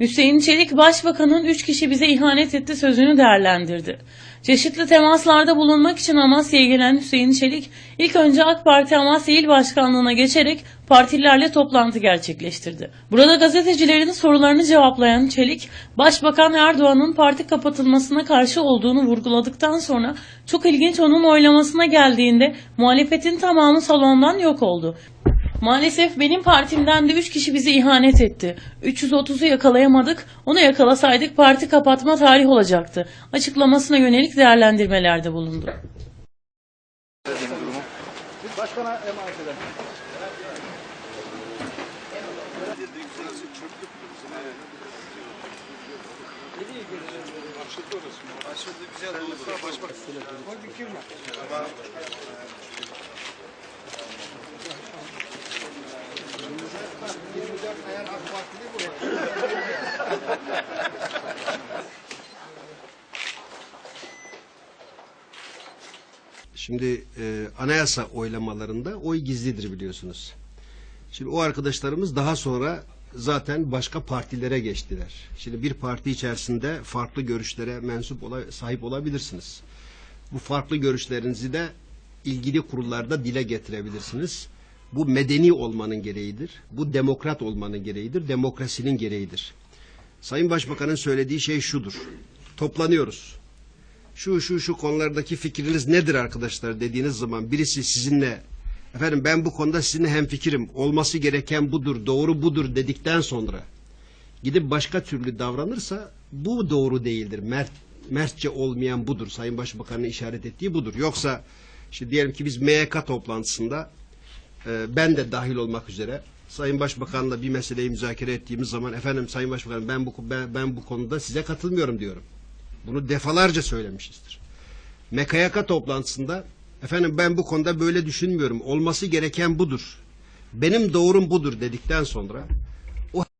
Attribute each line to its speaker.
Speaker 1: Hüseyin Çelik, Başbakanın üç kişi bize ihanet etti sözünü değerlendirdi. Çeşitli temaslarda bulunmak için Amasya'ya gelen Hüseyin Çelik, ilk önce AK Parti Amasya İl Başkanlığı'na geçerek partililerle toplantı gerçekleştirdi. Burada gazetecilerin sorularını cevaplayan Çelik, Başbakan Erdoğan'ın parti kapatılmasına karşı olduğunu vurguladıktan sonra çok ilginç onun oylamasına geldiğinde muhalefetin tamamı salondan yok oldu. Maalesef benim partimden de 3 kişi bize ihanet etti. 330'u yakalayamadık. Onu yakalasaydık parti kapatma tarihi olacaktı. Açıklamasına yönelik değerlendirmelerde bulundu.
Speaker 2: Başkana emanet eder.
Speaker 3: Açıldı güzel oldu. Başbakan.
Speaker 4: Şimdi e, anayasa oylamalarında oy gizlidir biliyorsunuz. Şimdi o arkadaşlarımız daha sonra zaten başka partilere geçtiler. Şimdi bir parti içerisinde farklı görüşlere mensup ola, sahip olabilirsiniz. Bu farklı görüşlerinizi de ilgili kurullarda dile getirebilirsiniz. Bu medeni olmanın gereğidir. Bu demokrat olmanın gereğidir. Demokrasinin gereğidir. Sayın Başbakan'ın söylediği şey şudur. Toplanıyoruz şu şu şu konulardaki fikriniz nedir arkadaşlar dediğiniz zaman birisi sizinle efendim ben bu konuda sizinle hemfikirim olması gereken budur doğru budur dedikten sonra gidip başka türlü davranırsa bu doğru değildir. Mert, mertçe olmayan budur. Sayın Başbakan'ın işaret ettiği budur. Yoksa işte diyelim ki biz MYK toplantısında ben de dahil olmak üzere Sayın Başbakan'la bir meseleyi müzakere ettiğimiz zaman efendim Sayın Başbakan ben bu ben, ben bu konuda size katılmıyorum diyorum. Bunu defalarca söylemişizdir. MKYK toplantısında efendim ben bu konuda böyle düşünmüyorum. Olması gereken budur. Benim doğrum budur dedikten sonra